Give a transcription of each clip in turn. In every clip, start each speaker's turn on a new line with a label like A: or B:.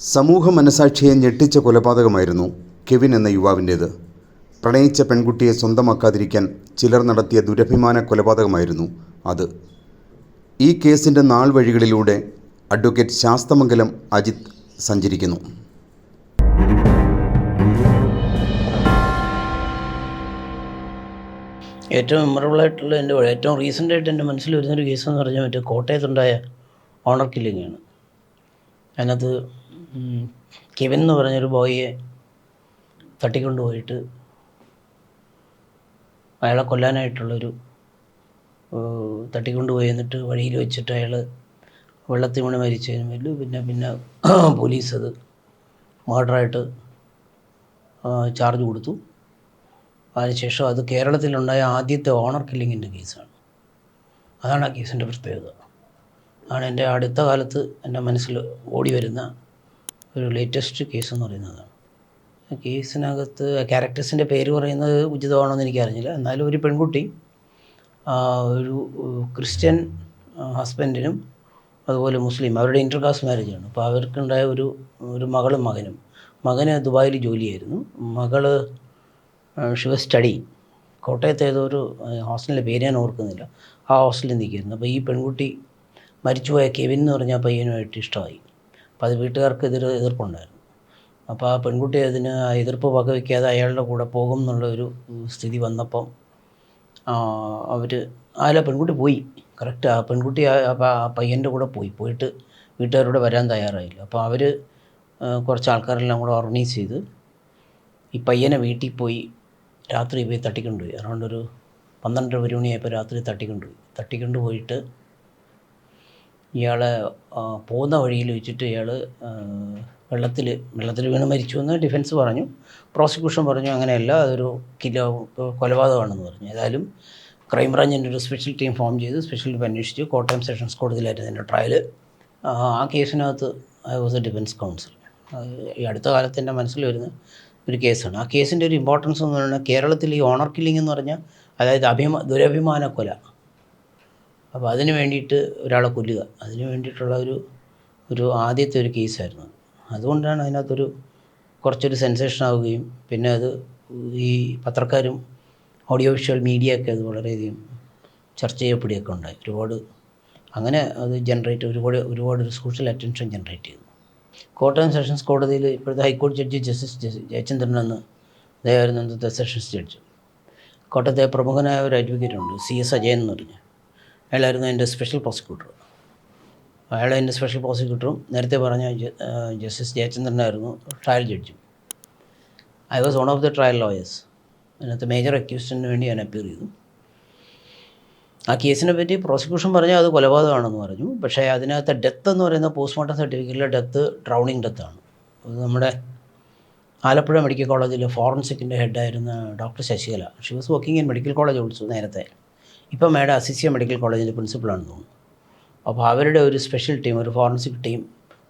A: സമൂഹ മനസാക്ഷിയെ ഞെട്ടിച്ച കൊലപാതകമായിരുന്നു കെവിൻ എന്ന യുവാവിന്റേത്. പ്രണയിച്ച പെൺകുട്ടിയെ സ്വന്തമാക്കാതിരിക്കാൻ ചിലർ നടത്തിയ ദുരഭിമാന കൊലപാതകമായിരുന്നു അത്. ഈ കേസിന്റെ നാൾ വഴികളിലൂടെ അഡ്വക്കേറ്റ് ശാസ്തമംഗലം അജിത് സഞ്ചരിക്കുന്നു.
B: ഏറ്റവും മെമ്മറബിൾ ആയിട്ടുള്ള എന്റെ ഏറ്റവും റീസെന്റ് ആയിട്ട് എന്റെ മനസ്സിൽ വരുന്നൊരു കേസ് എന്ന് പറഞ്ഞാൽ മറ്റേ കോട്ടയത്തുണ്ടായ ഓണർ കില്ലിങ്ങാണ് അതിനകത്ത് കെവിൻ എന്ന് പറഞ്ഞൊരു ബോയിയെ തട്ടിക്കൊണ്ടുപോയിട്ട് അയാളെ കൊല്ലാനായിട്ടുള്ളൊരു ഏഹ്, തട്ടിക്കൊണ്ടുപോയി എന്നിട്ട് വഴിയിൽ വെച്ചിട്ട് അയാൾ വെള്ളത്തിൽ വീണ് മരിച്ചതിന് മേലും പിന്നെ പിന്നെ പോലീസ് അത് മർഡറായിട്ട് ചാർജ് കൊടുത്തു. അതിനുശേഷം അത് കേരളത്തിലുണ്ടായ ആദ്യത്തെ ഓണർ കില്ലിങ്ങിന്റെ കേസാണ്. അതാണ് ആ കേസിന്റെ പ്രത്യേകത. ആണ് എന്റെ അടുത്ത കാലത്ത് എന്റെ മനസ്സിൽ ഓടി വരുന്ന ഒരു ലേറ്റസ്റ്റ് കേസ് എന്ന് പറയുന്നതാണ് ആ കേസിനകത്ത് ക്യാരക്ടേഴ്സിന്റെ പേര് പറയുന്നത് ഉചിതമാണോ എന്ന് എനിക്കറിഞ്ഞില്ല. എന്നാലും ഒരു പെൺകുട്ടി ഒരു ക്രിസ്ത്യൻ ഹസ്ബൻഡിനും അതുപോലെ മുസ്ലിം അവരുടെ ഇന്റർകാസ്റ്റ് ആണ്. അപ്പോൾ അവർക്കുണ്ടായ ഒരു ഒരു മകളും മകനും. മകന് ദുബായിൽ ജോലിയായിരുന്നു. മകൾ ഷി വാസ് സ്റ്റഡി കോട്ടയത്ത് ഏതോ ഒരു ഹോസ്റ്റലിന്റെ പേര് ഞാൻ ഓർക്കുന്നില്ല. ആ ഹോസ്റ്റലിൽ നിൽക്കുന്നു അപ്പോൾ ഈ പെൺകുട്ടി മരിച്ചുപോയ കെവിൻ എന്ന് പറഞ്ഞ പയ്യനുമായിട്ട് ഇഷ്ടമായി. അപ്പോൾ അത് വീട്ടുകാർക്ക് എതിർ എതിർപ്പുണ്ടായിരുന്നു. അപ്പോൾ ആ പെൺകുട്ടി അതിന് ആ എതിർപ്പ് വകവയ്ക്കാതെ അയാളുടെ കൂടെ പോകും എന്നുള്ള ഒരു സ്ഥിതി വന്നപ്പം അവർ ആ പെൺകുട്ടി പോയി. കറക്റ്റ് ആ പെൺകുട്ടി ആ പയ്യന്റെ കൂടെ പോയി. പോയിട്ട് വീട്ടുകാരോട് വരാൻ തയ്യാറായില്ല. അപ്പോൾ അവർ കുറച്ച് ആൾക്കാരെല്ലാം കൂടെ ഓർഗനൈസ് ചെയ്ത് ഈ പയ്യനെ വീട്ടിൽ പോയി രാത്രി പോയി തട്ടിക്കൊണ്ടുപോയി. അറൗണ്ട് ഒരു പന്ത്രണ്ടര ഒരു മണിയായപ്പോൾ രാത്രി തട്ടിക്കൊണ്ടുപോയി. തട്ടിക്കൊണ്ട് ആ, പോകുന്ന വഴിയിൽ വെച്ചിട്ട് ഇയാൾ വെള്ളത്തിൽ വെള്ളത്തിൽ വീണ് മരിച്ചു എന്ന് ഡിഫൻസ് പറഞ്ഞു. പ്രോസിക്യൂഷൻ പറഞ്ഞു അങ്ങനെയല്ല അതൊരു കിലോ കൊലപാതകമാണെന്ന് പറഞ്ഞു. ഏതായാലും ക്രൈംബ്രാഞ്ചിന്റെ ഒരു സ്പെഷ്യൽ ടീം ഫോം ചെയ്ത് സ്പെഷ്യൽ ടീം അന്വേഷിച്ചു കോട്ടയം സെഷൻസ് കോടതിയിലായിരുന്നു എന്റെ ട്രയൽ ആ കേസിനകത്ത് I was a defence counsel ഈ അടുത്ത കാലത്ത് എന്റെ മനസ്സിൽ വരുന്ന ഒരു കേസാണ്. ആ കേസിന്റെ ഒരു ഇമ്പോർട്ടൻസ് എന്ന് പറയുന്നത് കേരളത്തിൽ ഈ ഓണർ കില്ലിംഗ് എന്ന് പറഞ്ഞാൽ അതായത് അഭിമാ ദുരഭിമാന കൊല. അപ്പോൾ അതിന് വേണ്ടിയിട്ട് ഒരാളെ കൊല്ലുക. അതിന് വേണ്ടിയിട്ടുള്ള ഒരു ഒരു ആദ്യത്തെ ഒരു കേസായിരുന്നു. അത്. അതുകൊണ്ടാണ് അതിനകത്തൊരു കുറച്ചൊരു സെൻസേഷൻ ആവുകയും പിന്നെ അത് ഈ പത്രക്കാരും ഓഡിയോ വിഷ്വൽ മീഡിയ ഒക്കെ അത് വളരെയധികം ചർച്ച ചെയ്യപ്പെടുകയൊക്കെ ഉണ്ടായി. ഒരുപാട് അങ്ങനെ അത് ജനറേറ്റ് ഒരുപാട് ഒരുപാട് ഒരു സോഷ്യൽ അറ്റൻഷൻ ജനറേറ്റ് ചെയ്തു കോട്ടയം സെഷൻസ് കോടതിയിൽ ഇപ്പോഴത്തെ ഹൈക്കോടതി ജഡ്ജി ജസ്റ്റിസ് ജസ്- ജയചന്ദ്രൻ എന്ന് അദ്ദേഹമായിരുന്നു സെഷൻസ് ജഡ്ജ് കോട്ടയത്തെ പ്രമുഖനായ ഒരു അഡ്വക്കേറ്റ് ഉണ്ട്. സി എസ് അജയൻ എന്ന് പറഞ്ഞ്. അയാളായിരുന്നു എന്റെ സ്പെഷ്യൽ പ്രോസിക്യൂട്ടർ അയാൾ എന്റെ സ്പെഷ്യൽ പ്രോസിക്യൂട്ടറും നേരത്തെ പറഞ്ഞ ജസ്റ്റിസ് ജയചന്ദ്രനായിരുന്നു trial ജഡ്ജും I was one of the trial lawyers അതിനകത്ത് മേജർ അക്യൂസ്റ്റിന് വേണ്ടി ഞാൻ അപ്പീർ ചെയ്തു. ആ കേസിനെ പറ്റി പ്രോസിക്യൂഷൻ പറഞ്ഞാൽ അത് കൊലപാതകമാണെന്ന് പറഞ്ഞു. പക്ഷേ അതിനകത്ത് ഡെത്ത് എന്ന് പറയുന്ന പോസ്റ്റ്മോർട്ടം സർട്ടിഫിക്കറ്റിലെ ഡെത്ത് ഡ്രൗണിങ് ഡെത്താണ് അത് നമ്മുടെ ആലപ്പുഴ മെഡിക്കൽ കോളേജിലെ ഫോറൻസിക്കിന്റെ ഹെഡായിരുന്ന doctor Sasikala. She was working in medical college also നേരത്തെ. ഇപ്പം മേഡം അസിസിയ മെഡിക്കൽ കോളേജിന്റെ പ്രിൻസിപ്പളാണെന്ന് തോന്നുന്നു. അപ്പോൾ അവരുടെ ഒരു സ്പെഷ്യൽ ടീം ഒരു ഫോറൻസിക് ടീം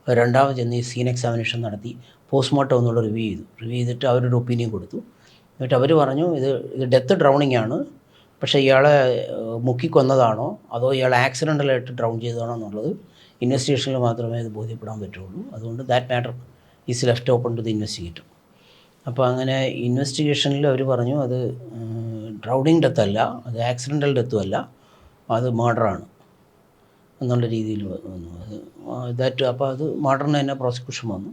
B: രണ്ടാമത് ചെന്ന് ഈ സീൻ എക്സാമിനേഷൻ നടത്തി പോസ്റ്റ്മോർട്ടം എന്നുള്ള റിവ്യൂ ചെയ്തു. റിവ്യൂ ചെയ്തിട്ട് അവരുടെ ഒപ്പീനിയൻ കൊടുത്തു. എന്നിട്ട് അവർ പറഞ്ഞു ഇത് ഇത് ഡെത്ത് ഡ്രൗണിങ് ആണ്. പക്ഷേ ഇയാളെ മുക്കിക്കൊന്നതാണോ? അതോ ഇയാൾ ആക്സിഡന്റലായിട്ട് ഡ്രൗൺ ചെയ്തതാണോ എന്നുള്ളത് ഇൻവെസ്റ്റിഗേഷനിൽ മാത്രമേ ഇത് ബോധ്യപ്പെടാൻ പറ്റുള്ളൂ. അതുകൊണ്ട് that matter is left open to the investigator അപ്പോൾ അങ്ങനെ ഇൻവെസ്റ്റിഗേഷനിൽ അവർ പറഞ്ഞു അത് ഡ്രൗണിങ് ഡെത്ത് അല്ല അത് ആക്സിഡന്റൽ ഡെത്തും അല്ല അത് മർഡറാണ് എന്നുള്ള രീതിയിൽ വന്നു. അത് ദാറ്റ് അപ്പോൾ അത് മർഡറിന് തന്നെ പ്രോസിക്യൂഷൻ വന്നു.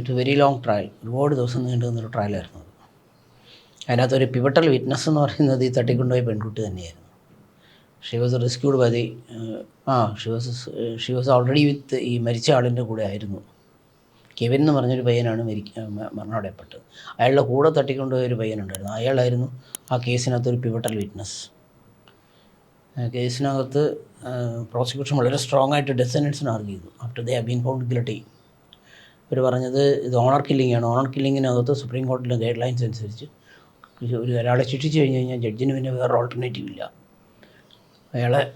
B: ഇറ്റ് വെരി ലോങ് ട്രയൽ ഒരുപാട് ദിവസം നീണ്ടു നിന്നൊരു ട്രയലായിരുന്നു അത്. അതിനകത്തൊരു പിവട്ടൽ വിറ്റ്നസ് എന്ന് പറയുന്നത് ഈ തട്ടിക്കൊണ്ടുപോയ പെൺകുട്ടി തന്നെയായിരുന്നു. She was rescued by the ആ she was she was already with ഈ മരിച്ച ആളിന്റെ കൂടെ ആയിരുന്നു. കെവിൻ എന്ന് പറഞ്ഞൊരു പയ്യനാണ് മരിക്ക മരണമടയപ്പെട്ടത്. അയാളുടെ കൂടെ തട്ടിക്കൊണ്ടുപോയ ഒരു പയ്യനുണ്ടായിരുന്നു. അയാളായിരുന്നു ആ കേസിനകത്തൊരു പിവട്ടൽ വിറ്റ്നസ് കേസിനകത്ത് പ്രോസിക്യൂഷൻ വളരെ സ്ട്രോങ് ആയിട്ട് ഡെസനൻസിന് ആർഗ്യ ചെയ്തു. After they been found guilty ഇവർ പറഞ്ഞത് ഇത് ഓണർ കില്ലിംഗ് ആണ്. ഓണർ കില്ലിങ്ങിനകത്ത് സുപ്രീം കോടതിയിലെ ഗൈഡ് ലൈൻസ് അനുസരിച്ച് ഒരു ഒരാളെ ശിക്ഷിച്ചു കഴിഞ്ഞ് കഴിഞ്ഞാൽ ജഡ്ജിന് പിന്നെ വേറെ ഓൾട്ടർനേറ്റീവ് ഇല്ല. അയാളെ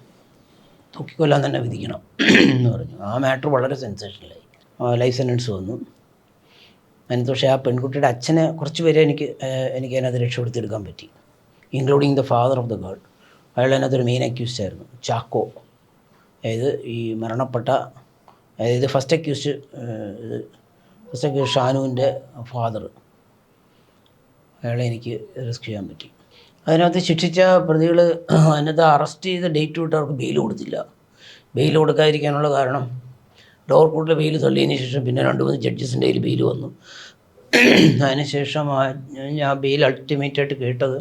B: തൂക്കിക്കൊല്ലാൻ തന്നെ വിധിക്കണം എന്ന് പറഞ്ഞു. ആ മാറ്റർ വളരെ സെൻസേഷനിലായി ലൈഫ് സെന്റൻസ് വന്നു. അതിനകത്ത് പക്ഷേ ആ പെൺകുട്ടിയുടെ അച്ഛനെ കുറച്ച് പേരെ എനിക്ക് എനിക്ക് അതിനകത്ത് രക്ഷപ്പെടുത്തിയെടുക്കാൻ പറ്റി. Including the father of the girl അയാൾ അതിനകത്തൊരു മെയിൻ അക്യൂസ്ഡ് ആയിരുന്നു. ചാക്കോ. അതായത് ഈ മരണപ്പെട്ട അതായത് ഫസ്റ്റ് അക്യൂസ്ഡ് ഫസ്റ്റ് അക്യൂസ് ഷാനുവിന്റെ ഫാദർ അയാളെ എനിക്ക് റിസ്ക് ചെയ്യാൻ പറ്റി. അതിനകത്ത് ശിക്ഷിച്ച പ്രതികൾ അതിനകത്ത് അറസ്റ്റ് ചെയ്ത ഡേറ്റ് വിട്ട് അവർക്ക് ബെയിൽ കൊടുത്തില്ല. ബെയിൽ കൊടുക്കാതിരിക്കാനുള്ള കാരണം ലോവർ കോർട്ടിലെ ബെയിൽ തള്ളിയതിന് ശേഷം പിന്നെ രണ്ട് മൂന്ന് ജഡ്ജസിന്റെ കയ്യിൽ ബെയിൽ വന്നു. അതിനുശേഷം ആ ബെയിൽ അൾട്ടിമേറ്റായിട്ട് കേട്ടത്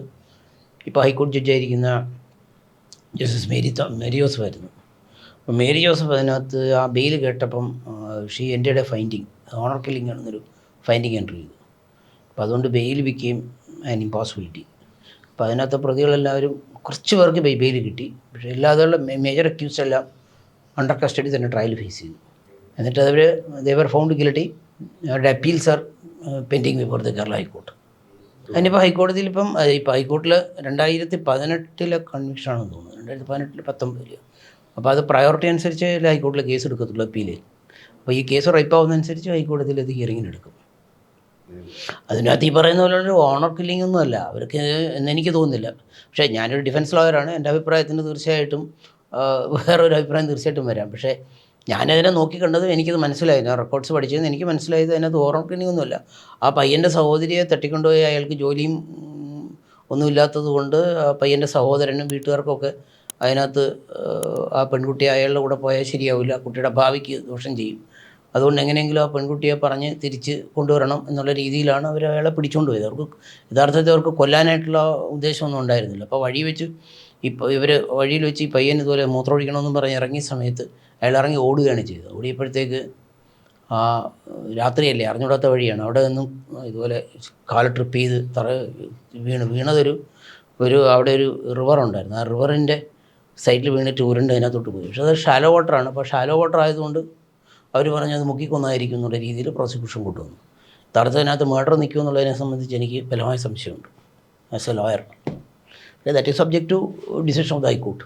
B: ഇപ്പോൾ ഹൈക്കോടതി ജഡ്ജായിരിക്കുന്ന ജസ്റ്റിസ് മേരി മേരി ജോസഫ് ആയിരുന്നു. അപ്പോൾ മേരി ജോസഫ് അതിനകത്ത് ആ ബെയിൽ കേട്ടപ്പം ഷീ എന്റെ ഫൈൻഡിങ് ഓണർ കില്ലിംഗ് ആണെന്നൊരു ഫൈൻഡിങ് എൻട്രി ചെയ്തു. അപ്പോൾ അതുകൊണ്ട് ബെയിൽ വിൽക്കുകയും ആൻ ഇമ്പോസിബിലിറ്റി അപ്പോൾ അതിനകത്ത് പ്രതികളെല്ലാവരും കുറച്ച് പേർക്ക് ബെയിൽ കിട്ടി. പക്ഷേ എല്ലാതുള്ള മേജർ അക്യൂസ് എല്ലാം അണ്ടർ കസ്റ്റഡി തന്നെ ട്രയൽ ഫേസ് ചെയ്തു. എന്നിട്ട് അവർ ദേവർ ഫൗണ്ട് ഗിൽറ്റി അവരുടെ appeals are pending before the Kerala high court അതിനിപ്പോൾ ഹൈക്കോടതിയിൽ ഇപ്പം ഇപ്പം ഹൈക്കോർട്ടിൽ രണ്ടായിരത്തി പതിനെട്ടിലെ കൺവിക്ഷനാണെന്ന് തോന്നുന്നു. രണ്ടായിരത്തി പതിനെട്ടിൽ പത്തൊമ്പതിൽ അപ്പോൾ അത് പ്രയോറിറ്റി അനുസരിച്ച് ഹൈക്കോർട്ടിൽ കേസ് എടുക്കത്തുള്ളൂ അപ്പീൽ അപ്പോൾ ഈ കേസ് റൈപ്പാവുന്നതനുസരിച്ച് ഹൈക്കോടതിയിൽ അത് ഹിയറിങ്ങിനെടുക്കും അതിനകത്ത് ഈ പറയുന്ന പോലെ ഒരു ഓണർ കില്ലിംഗ് ഒന്നും അല്ല. അവർക്ക് എന്നെനിക്ക് തോന്നുന്നില്ല. പക്ഷേ ഞാനൊരു ഡിഫൻസ് ലോയറാണ് എന്റെ അഭിപ്രായത്തിന് തീർച്ചയായിട്ടും വേറൊരു അഭിപ്രായം തീർച്ചയായിട്ടും വരാം. പക്ഷേ ഞാനതിനെ നോക്കിക്കണ്ടതും എനിക്കത് മനസ്സിലായി. ഞാൻ റെക്കോർഡ്സ് പഠിച്ചത് എനിക്ക് മനസ്സിലായത് അതിനകത്ത് ഒന്നുമല്ല. ആ പയ്യന്റെ സഹോദരിയെ തട്ടിക്കൊണ്ടുപോയി അയാൾക്ക് ജോലിയും ഒന്നുമില്ലാത്തത് കൊണ്ട് ആ പയ്യന്റെ സഹോദരനും വീട്ടുകാർക്കൊക്കെ അതിനകത്ത് ആ പെൺകുട്ടി അയാളുടെ കൂടെ പോയാൽ ശരിയാവില്ല. കുട്ടിയുടെ ഭാവിക്ക് ദോഷം ചെയ്യും. അതുകൊണ്ട് എങ്ങനെയെങ്കിലും ആ പെൺകുട്ടിയെ പറഞ്ഞ് തിരിച്ച് കൊണ്ടുവരണം എന്നുള്ള രീതിയിലാണ് അവർ അയാളെ പിടിച്ചുകൊണ്ട് പോയത്. അവർക്ക് യഥാർത്ഥത്തിൽ അവർക്ക് കൊല്ലാനായിട്ടുള്ള ഉദ്ദേശമൊന്നും ഉണ്ടായിരുന്നില്ല. അപ്പോൾ വഴി വെച്ച് ഇപ്പോൾ ഇവർ വഴിയിൽ വെച്ച് ഈ പയ്യൻ ഇതുപോലെ മൂത്രമൊഴിക്കണമെന്നും പറഞ്ഞ് ഇറങ്ങിയ സമയത്ത് അയാൾ ഇറങ്ങി ഓടുകയാണ് ചെയ്തത്. ഓടിയപ്പോഴത്തേക്ക് ആ രാത്രിയല്ലേ അറിഞ്ഞൂടാത്ത വഴിയാണ്. അവിടെ നിന്നും ഇതുപോലെ കാൽ ട്രിപ്പ് ചെയ്ത് തറ വീണ് വീണതൊരു ഒരു അവിടെ ഒരു റിവർ ഉണ്ടായിരുന്നു. ആ റിവറിന്റെ സൈഡിൽ വീണിട്ട് ഉരുണ്ട് അതിനകത്തോട്ട് പോയി. പക്ഷേ അത് ഷാലോ വാട്ടറാണ് അപ്പോൾ ഷാലോ വാട്ടർ ആയതുകൊണ്ട് അവർ പറഞ്ഞത് മുക്കിക്കൊന്നായിരിക്കും എന്നുള്ള രീതിയിൽ പ്രോസിക്യൂഷൻ കൊണ്ടുവന്നു. തടസ്സത്തിനകത്ത് മേഡർ നിൽക്കുമെന്നുള്ളതിനെ സംബന്ധിച്ച് എനിക്ക് ബലമായ സംശയമുണ്ട്. As a lawyer that is subject to decision of the high court